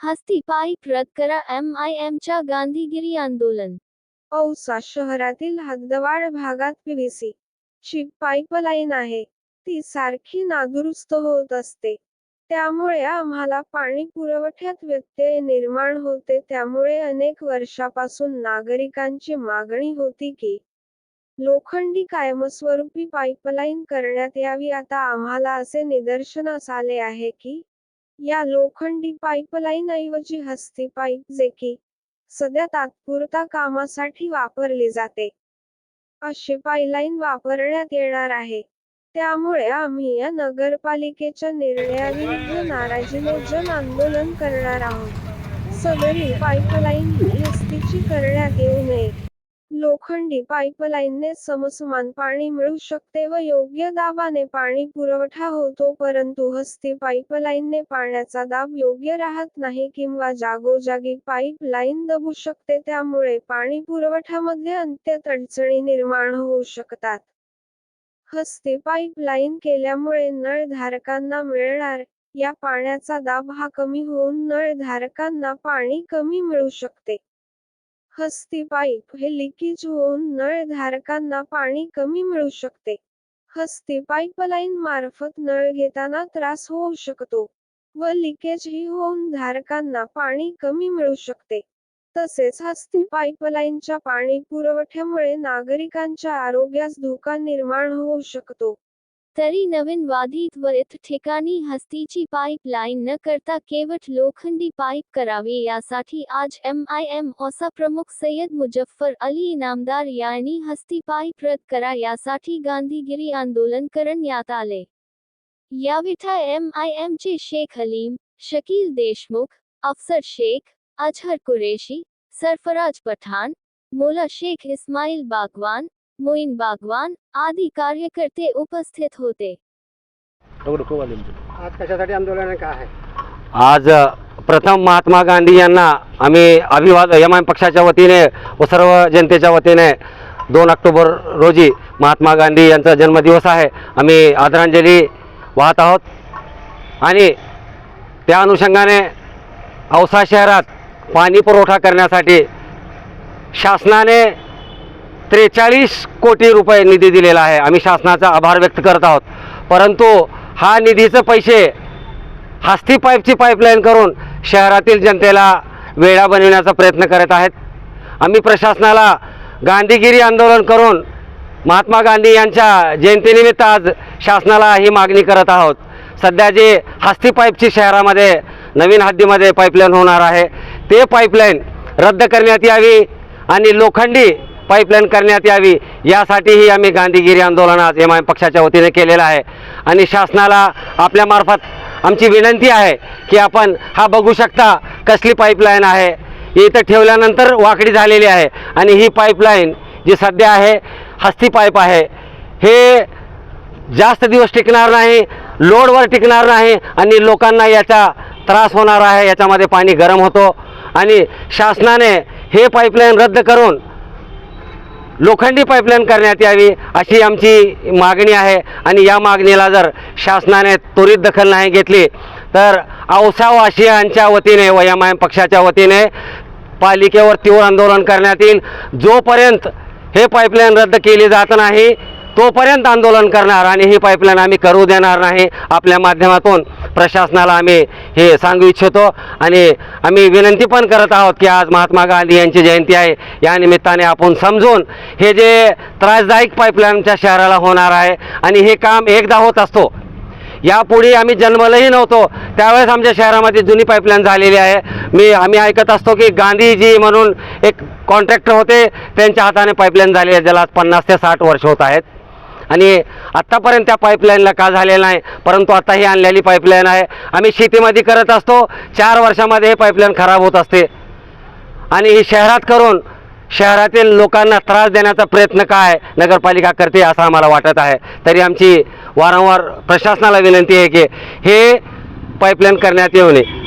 हस्ती pipe रद्द करा M I एमच्या गांधीगिरी आंदोलन. औसा शहरातील हद्दवाड भागात पीव्हीसी ची पाईपलाईन आहे. ती सारखी नादुरुस्त होत असते. त्यामुळे आम्हाला पाणी पुरवठ्यात व्यत्यय निर्माण होते. त्यामुळे अनेक वर्षापासून नागरिकांची मागणी होती की लोखंडी कायमस्वरूपी पाईपलाईन करण्यात यावी. आता आम्हाला असे निदर्शनास आले आहे की या लोखंडी पाईपलाईन ऐवजी हस्ती पाईप जे की सध्या तात्पुरता कामासाठी वापरली जाते. अशी पाईपलाईन वापरण्यात येणार आहे. त्यामुळे आम्ही या नगरपालिकेच्या निर्णयाविरुद्ध नाराजीने जन आंदोलन करणार आहोत. सदरी पाईपलाईन हस्तीची करण्यात येऊ नये. लोखंडी पाईपलाईनने समसमान पाणी मिळू शकते व योग्य दाबाने पाणी पुरवठा होतो परंतु हस्ती पाईपलाईनने पाण्याचा दाब योग्य राहत नाही किंवा जागोजागी पाईप लाईन दबू शकते त्यामुळे पाणी पुरवठ्यामध्ये अंत्यत अडचणी निर्माण होऊ शकतात. हस्ती पाईप लाईन केल्यामुळे नळधारकांना मिळणार या पाण्याचा दाब हा कमी होऊन नळधारकांना पाणी कमी मिळू शकते. हस्ती पाईप हे लिकेज होऊन नळधारकांना पाणी कमी मिळू शकते. हस्ती पाईपलाईन मार्फत नळ घेताना त्रास होऊ शकतो व लिकेज ही होऊन धारकांना पाणी कमी मिळू शकते. तसेच हस्ती पाईपलाईनच्या पाणी पुरवठ्यामुळे नागरिकांच्या आरोग्यास धोका निर्माण होऊ शकतो. तरी नवीन वादीत व इथ ठिकाणी हस्तीची पाईप लाईन न करता केवट लोखंडी पाईप करावी यासाठी आज एम आय एम औसा प्रमुख सय्यद मुजफ्फर अली इनामदार यांनी हस्ती पाईप रद्द करा यासाठी गांधीगिरी आंदोलन करण्यात आले. याविठा एम आय एम चे शेख हलीम शकील देशमुख अफसर शेख अजहर कुरेशी सरफराज पठाण मोला शेख इस्माईल बागवान मोइन बागवान आदी कार्यकर्ते उपस्थित होते। आज कशासाठी आंदोलन आहे काय आहे? आज प्रथम महात्मा गांधी यांना आम्ही अभिवाद एम आय पक्षाच्या वतीने व सर्व जनतेच्या वतीने दोन ऑक्टोबर रोजी महात्मा गांधी यांचा जन्मदिवस आहे. आम्ही आदरांजली वाहत आहोत. आणि त्या अनुषंगाने औसा शहरात पाणी पुरवठा करण्यासाठी शासनाने त्रेचाळीस कोटी रुपये निधी दिलेला आहे. आम्ही शासनाचा आभार व्यक्त करत आहोत. परंतु हा निधीचं पैसे हस्ती पाईपची पाईपलाईन करून शहरातील जनतेला वेळा बनविण्याचा प्रयत्न करत आहेत. आम्ही प्रशासनाला गांधीगिरी आंदोलन करून महात्मा गांधी यांच्या जयंतीनिमित्त आज शासनाला ही मागणी करत आहोत. सध्या जे हस्ती पाईपची शहरामध्ये नवीन हद्दीमध्ये पाईपलाईन होणार आहे ते पाईपलाईन रद्द करण्यात यावी आणि लोखंडी पाईपलाईन करण्यात यावी. यासाठीही आम्ही गांधीगिरी आंदोलन आज एम आय पक्षाच्या वतीने केलेलं आहे. आणि शासनाला आपल्यामार्फत आमची विनंती आहे की आपण हा बघू शकता कसली पाईपलाईन आहे. इथं ठेवल्यानंतर वाकडी झालेली आहे. आणि ही पाईपलाईन जी सध्या आहे हस्ती पाईप आहे. हे जास्त दिवस टिकणार नाही लोडवर टिकणार नाही आणि लोकांना याचा त्रास होणार आहे. याच्यामध्ये पाणी गरम होतो. आणि शासनाने हे पाईपलाईन रद्द करून लोखंडी पाईपलाईन करण्यात यावी अशी आमची मागणी आहे. आणि या मागणीला जर शासनाने त्वरित दखल नाही घेतली तर औसावासियांच्या वतीने व एम आय एम पक्षाच्या वतीने पालिकेवर तीव्र आंदोलन करण्यात येईल. जोपर्यंत हे पाईपलाईन रद्द केली जात नाही तोपर्यंत आंदोलन करणार आणि ही पाईपलाईन आम्ही करू देणार नाही. आपल्या माध्यमातून प्रशासनाला आम्ही हे सांगू इच्छितो आणि आम्ही विनंती पण करत आहोत की आज महात्मा गांधी यांची जयंती आहे. या निमित्ताने आपण समजून हे जे त्रासदायक पाईपलाईनच्या शहराला होणार आहे आणि हे काम एकदा होत असतो. यापुढे आम्ही जन्मलंही नव्हतो. त्यावेळेस आमच्या शहरामध्ये जुनी पाईपलाईन झालेली आहे. मी आम्ही ऐकत असतो की गांधीजी म्हणून एक कॉन्ट्रॅक्टर होते. त्यांच्या हाताने पाईपलाईन झाली आहे. ज्याला आज पन्नास ते साठ वर्ष होत आहेत. आणि आत्तापर्यंत त्या पाईपलाईनला का झालेलं नाही? परंतु आता ही आणलेली पाईपलाईन आहे. आम्ही शेतीमध्ये करत असतो. चार वर्षामध्ये हे पाईपलाईन खराब होत असते. आणि ही शहरात करून शहरातील लोकांना त्रास देण्याचा प्रयत्न काय नगरपालिका करते असं आम्हाला वाटत आहे. तरी आमची वारंवार प्रशासनाला विनंती आहे की हे पाईपलाईन करण्यात येऊ नये.